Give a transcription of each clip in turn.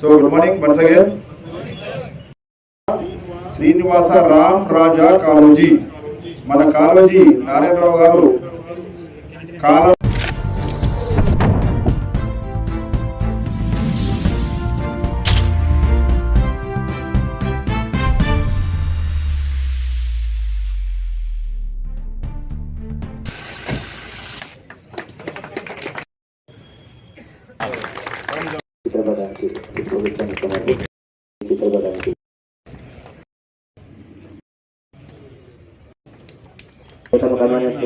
So good morning once again Srinivasa Ram Raja Kaloji. మన కాలోజీ నారాయణరావు గారు కాలం ప్రభుత్వం ఇస్తున్నది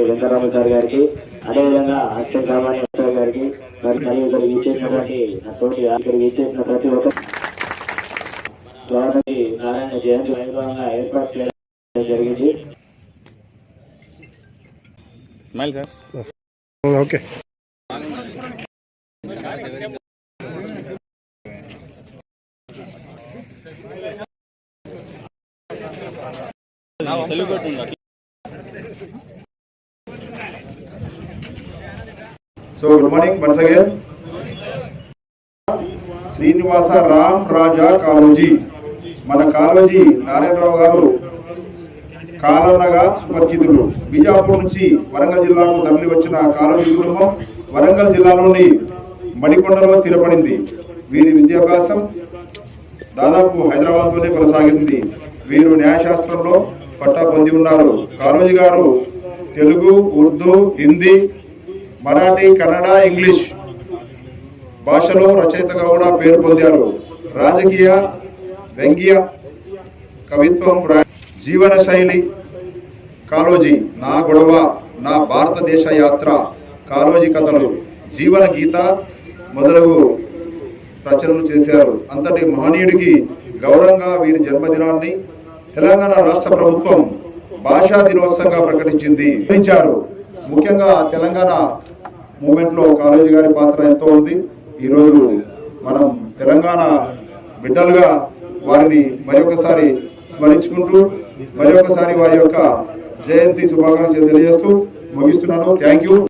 వెంకటరామచారి గారికి అదేవిధంగా అక్షయ కమాని గారికి మరి మరియు ఇక్కడ వీచేసినటువంటి అటువంటి ఇక్కడ వీచేసిన ప్రతి ఒక్క స్వామి నారాయణ జయంతి వైభవంగా ఏర్పాటు చేయడం జరిగింది okay. So good morning once again Srinivasa Ram Raja Kaloji మన కాలోజీ నారాయణరావు గారు కాలనగా సుపరిచితుడు. బీజాపూర్ నుంచి వరంగల్ జిల్లాకు తరలి వచ్చిన కాలోజీ కుటుంబం వరంగల్ జిల్లాలోని మణికొండలో స్థిరపడింది. వీరి విద్యాభ్యాసం దాదాపు హైదరాబాద్లోనే కొనసాగింది. వీరు న్యాయశాస్త్రంలో పట్టా పొంది ఉన్నారు కాళోజీ గారు తెలుగు ఉర్దూ హిందీ మరాఠీ కన్నడ ఇంగ్లీష్ భాషలో రచయితగా కూడా పేరు పొందారు. రాజకీయ వ్యంగ్య కవిత్వం జీవన శైలి కాలోజీ నా గొడవ నా భారతదేశ యాత్ర కాలోజీ కథలు జీవన గీత మొదలగు రచనలు చేశారు. అంతటి మహనీయుడికి గౌరవంగా వీరి జన్మదినాన్ని తెలంగాణ రాష్ట్ర ప్రభుత్వం భాషా దినోత్సవంగా ప్రకటించింది. ప్రకటించారు. ముఖ్యంగా తెలంగాణ మూమెంట్లో కాలేజీ గారి పాత్ర ఎంతో ఉంది. ఈరోజు మనం తెలంగాణ బిడ్డలుగా వారిని మరొకసారి స్మరించుకుంటూ మరొకసారి వారి యొక్క జయంతి శుభాకాంక్షలు తెలియజేస్తూ ముగిస్తున్నాను. Thank you